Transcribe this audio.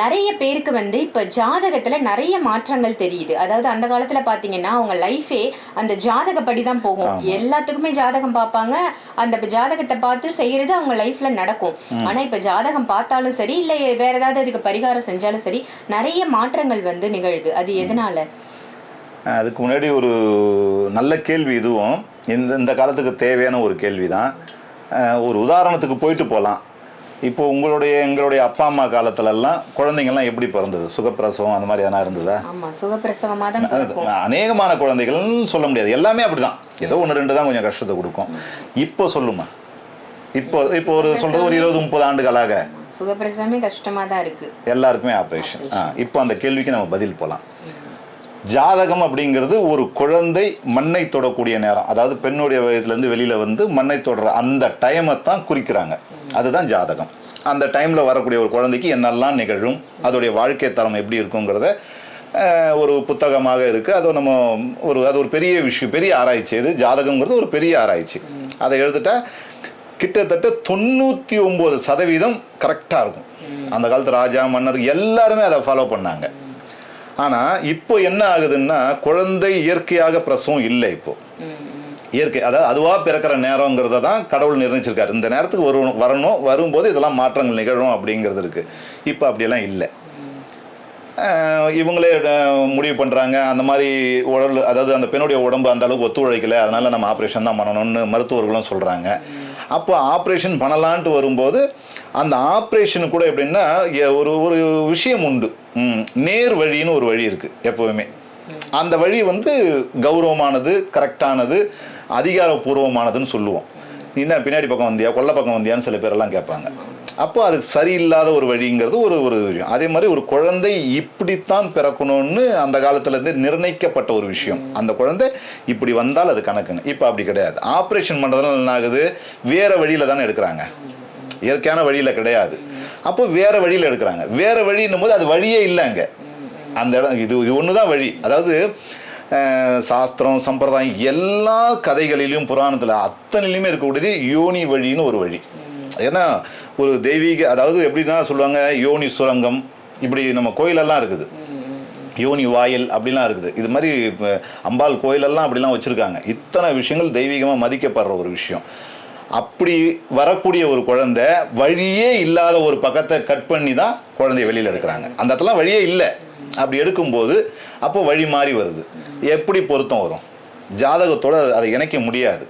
நிறைய பேருக்கு வந்து இப்போ ஜாதகத்துல நிறைய மாற்றங்கள் தெரியுது. அதாவது அந்த காலத்துல பாத்தீங்கன்னா அவங்க லைஃபே அந்த ஜாதகப்படி தான் போகும் எல்லாத்துக்குமே ஜாதகம் பார்ப்பாங்க. அந்த ஜாதகத்தை பார்த்து செய்யறது அவங்க லைஃப்ல நடக்கும். ஆனா இப்ப ஜாதகம் பார்த்தாலும் சரி இல்ல வேற ஏதாவது அதுக்கு பரிகாரம் செஞ்சாலும் சரி நிறைய மாற்றங்கள் வந்து நிகழுது. அது எதனால? அதுக்கு முன்னாடி ஒரு நல்ல கேள்வி இதுவும். இந்த இந்த காலத்துக்கு தேவையான ஒரு கேள்வி தான் ஒரு உதாரணத்துக்கு போயிட்டு போகலாம் இப்போ உங்களுடைய எங்களுடைய அப்பா அம்மா காலத்துலலாம் குழந்தைங்கள்லாம் எப்படி பிறந்தது? சுகப்பிரசவம் அந்த மாதிரி எதனா இருந்ததா? தான் அநேகமான குழந்தைகள்னு சொல்ல முடியாது. எல்லாமே அப்படிதான். ஏதோ ஒன்று ரெண்டு தான் கொஞ்சம் கஷ்டத்தை கொடுக்கும். இப்போ சொல்லுமா? இப்போ இப்போ ஒரு சொல்றது ஒரு இருபது முப்பது ஆண்டுகளாக. சுகப்பிரசவமே கஷ்டமா தான் இருக்கு. எல்லாருக்குமே ஆப்ரேஷன். ஆ இப்போ அந்த கேள்விக்கு நம்ம பதில் போகலாம் ஜாதகம் அப்படிங்கிறது ஒரு குழந்தை மண்ணை தொடக்கூடிய நேரம். அதாவது பெண்ணுடைய வயதுலேருந்து வெளியில் வந்து மண்ணை தொடர அந்த டைமை தான் குறிக்கிறாங்க. அதுதான் ஜாதகம். அந்த டைமில் வரக்கூடிய ஒரு குழந்தைக்கு என்னெல்லாம் நிகழும் அதோடைய வாழ்க்கை தரம் எப்படி இருக்குங்கிறத ஒரு புத்தகமாக இருக்குது அது நம்ம ஒரு அது ஒரு பெரிய விஷயம் பெரிய ஆராய்ச்சி. இது ஜாதகங்கிறது ஒரு பெரிய ஆராய்ச்சி. அதை எழுதிட்டா கிட்டத்தட்ட தொண்ணூற்றி ஒம்பது சதவீதம் கரெக்டாக இருக்கும். அந்த காலத்து ராஜா மன்னர் எல்லாருமே அதை ஃபாலோ பண்ணாங்க. ஆனால் இப்போ என்ன ஆகுதுன்னா குழந்தை இயற்கையாக பிரசவம் இல்லை இப்போ. இயற்கை அதாவது அதுவாக பிறக்கிற நேரங்கிறத தான் கடவுள் நிர்ணயிச்சிருக்காரு. இந்த நேரத்துக்கு வரும் வரணும் வரும்போது இதெல்லாம் மாற்றங்கள் நிகழும் அப்படிங்கிறது இருக்குது இப்போ அப்படியெல்லாம் இல்லை. இவங்களே முடிவு பண்ணுறாங்க அந்த மாதிரி உடல் அதாவது அந்த பெண்ணுடைய உடம்பு அந்த அளவுக்கு ஒத்துழைக்கல அதனால் நம்ம ஆப்ரேஷன் தான் பண்ணணும்னு மருத்துவர்களும் சொல்கிறாங்க அப்போ ஆப்ரேஷன் பண்ணலான்ட்டு வரும்போது அந்த ஆப்ரேஷன் கூட எப்படின்னா ஒரு ஒரு விஷயம் உண்டு. நேர் வழின்னு ஒரு வழி இருக்குது எப்போவுமே அந்த வழி வந்து கௌரவமானது கரெக்டானது அதிகாரப்பூர்வமானதுன்னு சொல்லுவோம். என்ன பின்னாடி பக்கம் வந்தியா கொல்ல பக்கம் வந்தியான்னு சில பேரெல்லாம் கேட்பாங்க. அப்போ அதுக்கு சரியில்லாத ஒரு வழிங்கிறது ஒரு ஒரு விஷயம். அதே மாதிரி ஒரு குழந்தை இப்படித்தான் பிறக்கணும்னு அந்த காலத்துலேருந்து நிர்ணயிக்கப்பட்ட ஒரு விஷயம். அந்த குழந்தை இப்படி வந்தால் அது கணக்குன்னு. இப்போ அப்படி கிடையாது. ஆப்ரேஷன் பண்ணுறதுனால என்ன ஆகுது? வேறு வழியில் தானே எடுக்கிறாங்க. இயற்கையான வழியில் கிடையாது. அப்போ வேற வழியில் எடுக்கிறாங்க. வேற வழின்னும் போது அது வழியே இல்லைங்க அந்த இடம் இது இது ஒன்று தான் வழி. அதாவது சாஸ்திரம் சம்பிரதாயம் எல்லா கதைகளிலும் புராணத்தில் அத்தனையிலுமே இருக்கக்கூடியது யோனி வழின்னு ஒரு வழி. ஏன்னா ஒரு தெய்வீக அதாவது எப்படின்னா சொல்லுவாங்க யோனி சுரங்கம் இப்படி நம்ம கோயிலெல்லாம் இருக்குது. யோனி வாயில் அப்படிலாம் இருக்குது. இது மாதிரி அம்பாள் கோயிலெல்லாம் அப்படிலாம் வச்சுருக்காங்க. இத்தனை விஷயங்கள் தெய்வீகமாக மதிக்கப்படுற ஒரு விஷயம். அப்படி வரக்கூடிய ஒரு குழந்தை வழியே இல்லாத ஒரு பக்கத்தை கட் பண்ணி தான் குழந்தைய வெளியில் எடுக்கிறாங்க. அந்த இடத்துல வழியே இல்லை. அப்படி எடுக்கும்போது அப்போ வழி மாறி வருது. எப்படி பொருத்தம் வரும்? ஜாதகத்தோட அதை இணைக்க முடியாது.